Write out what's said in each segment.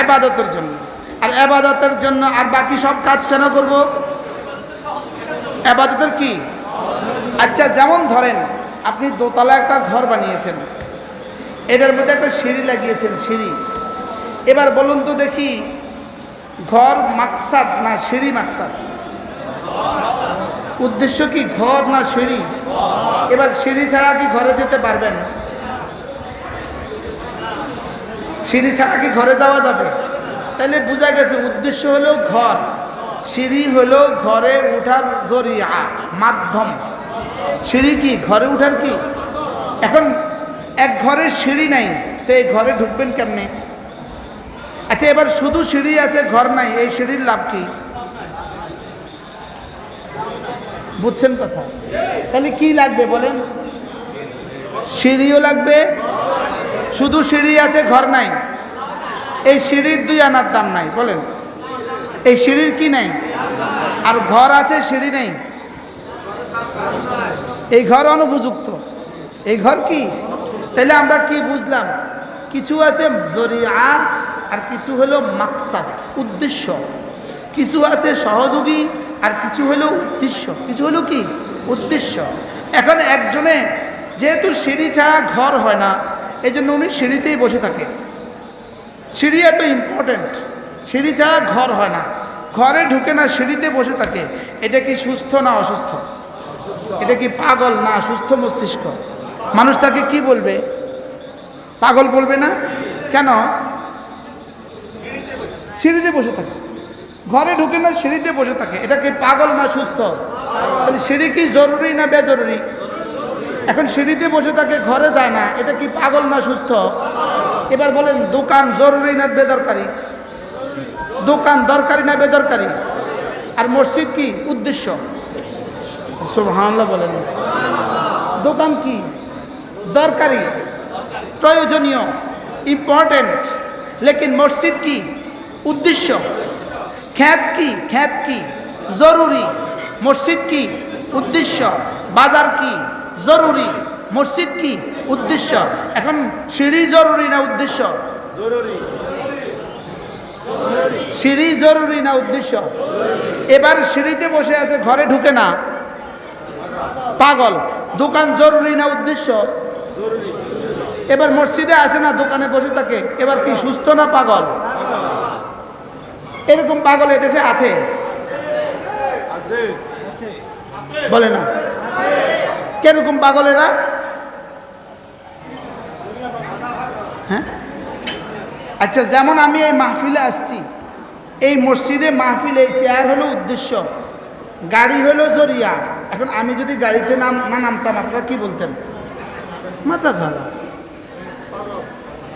আবাদতের জন্য। আর আবাদতের জন্য আর বাকি সব কাজ কেন করব? আবাদতের কি? আচ্ছা যেমন ধরেন আপনি দোতলা একটা ঘর বানিয়েছেন। এটার মধ্যে একটা সিঁড়ি লাগিয়েছেন, সিঁড়ি। এবার বলুন তো দেখি, ঘর মাকসাদ না সিঁড়ি মাকসাদ? উদ্দেশ্য কি, ঘর না সিঁড়ি? এবার সিঁড়ি ছাড়া কি ঘরে যেতে পারবেন? সিঁড়ি ছাড়া কি ঘরে যাওয়া যাবে? তাহলে বোঝা গেছে, উদ্দেশ্য হলো ঘর। সিঁড়ি হলো ঘরে ওঠার জরিয়া, মাধ্যম। সিঁড়ি কি? ঘরে উঠার কি? এখন এক ঘরে সিঁড়ি নাই, তো এই ঘরে ঢুকবেন কেমনে? আচ্ছা এবার শুধু সিঁড়ি আছে, ঘর নাই, এই সিঁড়ির লাভ কি? বুঝছেন কথা? তাহলে কি লাগবে বলেন? সিঁড়িও লাগবে, শুধু সিঁড়ি আছে, ঘর নাই। এই সিঁড়ির দুই আনার দাম নাই, বলেন। এই সিঁড়ির কি নেই? আর ঘর আছে, সিঁড়ি নেই? এই ঘর অনুপযুক্ত। এই ঘর কি? তাহলে আমরা কি বুঝলাম? কিছু আছে জরিয়া আর কিছু হলো মাকসাদ, উদ্দেশ্য। কিছু আছে সহযোগী আর কিছু হলো উদ্দেশ্য। কিছু হলো কি? উদ্দেশ্য। এখন একজনে যেহেতু সিঁড়ি ছাড়া ঘর হয় না এই জন্য উনি সিঁড়িতেই বসে থাকে। সিঁড়ি এত ইম্পর্ট্যান্ট সিঁড়ি ছাড়া ঘর হয় না। ঘরে ঢুকে না সিঁড়িতে বসে থাকে। এটা কি সুস্থ না অসুস্থ? এটা কি পাগল না সুস্থ মস্তিষ্ক? মানুষ তাকে কি বলবে? পাগল বলবে না? কেন? সিঁড়িতে বসে থাকে। ঘরে ঢুকে না সিঁড়িতে বসে থাকে। এটা কি পাগল না সুস্থ? তাহলে সিঁড়ি কি জরুরি না বেজরুরি? এখন সিঁড়িতে বসে থাকে, ঘরে যায় না। এটা কি পাগল না সুস্থ? এবার বলেন, দোকান জরুরি না বেদরকারি? দোকান দরকারি না বেদরকারি? আর মসজিদ কি উদ্দেশ্য? বলেন। দোকান কি? দরকারি, প্রয়োজনীয় ইম্পর্টেন্ট লেকিন মসজিদ কি উদ্দেশ্য? খ্যাত কি? খ্যাত কি? জরুরি। মসজিদ কি উদ্দেশ্য? বাজার কি জরুরি? মসজিদ কি? উদ্দেশ্য। এখন সিঁড়ি জরুরি না উদ্দেশ্য? সিঁড়ি জরুরি না উদ্দেশ্য? এবার সিঁড়িতে বসে আছে ঘরে ঢুকে না। পাগল। দোকান জরুরি না উদ্দেশ্য? এবার মসজিদে আসে না দোকানে বসে থাকে। এবার কি সুস্থ না পাগল? এরকম পাগল এদেশে আছে। বলে না। কীরকম পাগলেরা? হ্যাঁ? আচ্ছা যেমন আমি এই মাহফিলে আসছি, এই মসজিদে মাহফিল এই চেয়ার হলো উদ্দেশ্য, গাড়ি হলো জরিয়া। এখন আমি যদি গাড়িতে নাম, না নামতাম, আপনারা কি বলতেন? মাথা খারাপ।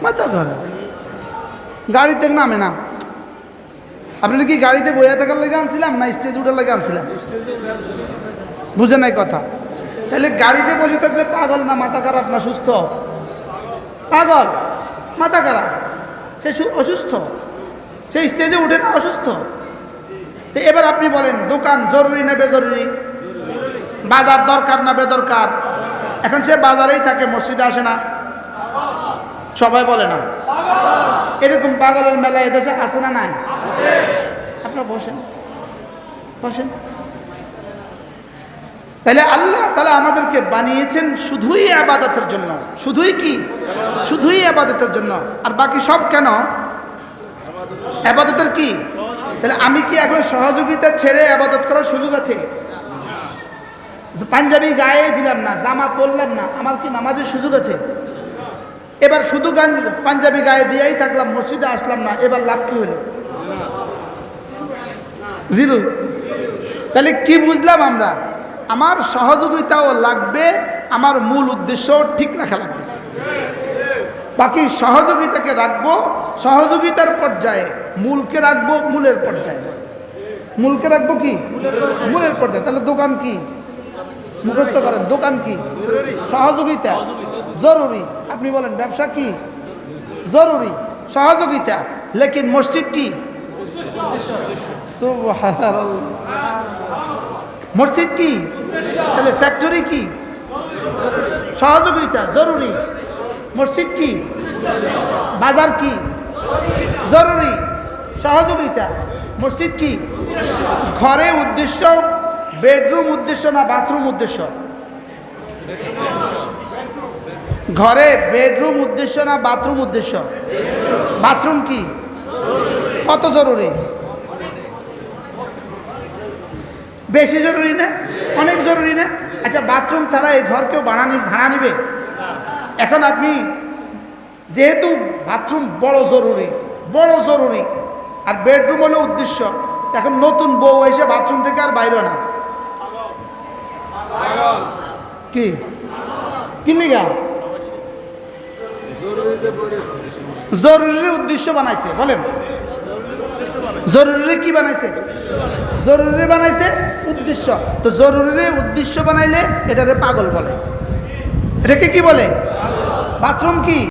মাথা খারাপ। গাড়িতে নামে না। আপনারা কি গাড়িতে বইয়া থাকার লেগে আনছিলাম, না স্টেজ উঠার লেগে আনছিলাম? বুঝে নাই কথা। তাহলে গাড়িতে বসে থাকলে পাগল না, মাথা খারাপ না, সুস্থ? পাগল, মাথা খারাপ। সে অসুস্থ। সে স্টেজে উঠে না, অসুস্থ। তো এবার আপনি বলেন, দোকান জরুরি না বেজরুরি? বাজার দরকার না বেদরকার? এখন সে বাজারেই থাকে, মসজিদে আসে না। সবাই বলে না। এরকম পাগলের মেলা এদেশে আছে না নাই? আপনারা বসেন। বসেন। তাহলে আল্লাহ তালা আমাদেরকে বানিয়েছেন শুধুই আবাদতের জন্য। শুধুই কি? শুধুই আবাদতের জন্য। আর বাকি সব কেন? আবাদতের কি? তাহলে আমি কি এখন সহযোগিতা ছেড়ে আবাদত করার সুযোগ আছে? পাঞ্জাবি গায়ে দিলাম না, জামা পরলাম না, আমার কি নামাজের সুযোগ আছে? এবার শুধু গান পাঞ্জাবি গায়ে দিয়েই থাকলাম, মসজিদে আসলাম না, এবার লাভ কি হলো? জিরো তাহলে কি বুঝলাম আমরা? আমার সহযোগিতাও লাগবে, আমার মূল উদ্দেশ্য ঠিক রাখা লাগবে। বাকি সহযোগিতাকে রাখব, সহযোগিতার পর্যায়ে মূলকে রাখব, মূলের পর্যায়ে। মূলকে রাখব কি? মূলের পর্যায়ে। তাহলে দোকান কি? মুখস্থ করেন, দোকান কি? সহযোগিতা। জরুরি। আপনি বলেন, ব্যবসা কি? জরুরি। সহযোগিতা। লেকিন মসজিদ কি? মসজিদ কি? তাহলে ফ্যাক্টরি কি? সহযোগিতা, জরুরি। মসজিদ কি? বাজার কি? জরুরি। সহযোগিতা। মসজিদ কি? ঘরে উদ্দেশ্য বেডরুম উদ্দেশ্য না বাথরুম উদ্দেশ্য? ঘরে বেডরুম উদ্দেশ্য না বাথরুম উদ্দেশ্য? বাথরুম কি? কত জরুরি? বেশি জরুরি না? অনেক জরুরি না? আচ্ছা বাথরুম ছাড়া এই ঘর কেউ ভাড়া ভাড়া নিবে? এখন আপনি যেহেতু বাথরুম বড় জরুরি বড় জরুরি, আর বেডরুম হলো উদ্দেশ্য, এখন নতুন বউ এসে বাথরুম থেকে আর বাইরে না। কি? কি লিগা জরুরি উদ্দেশ্য বানাইছে, বলেন। জরুরি কি বানাইছে? জরুরি বানাইছে উদ্দেশ্য। তো জরুরি উদ্দেশ্য বানাইলে এটারে পাগল বলে। এটাকে কি বলে? বাথরুম কি?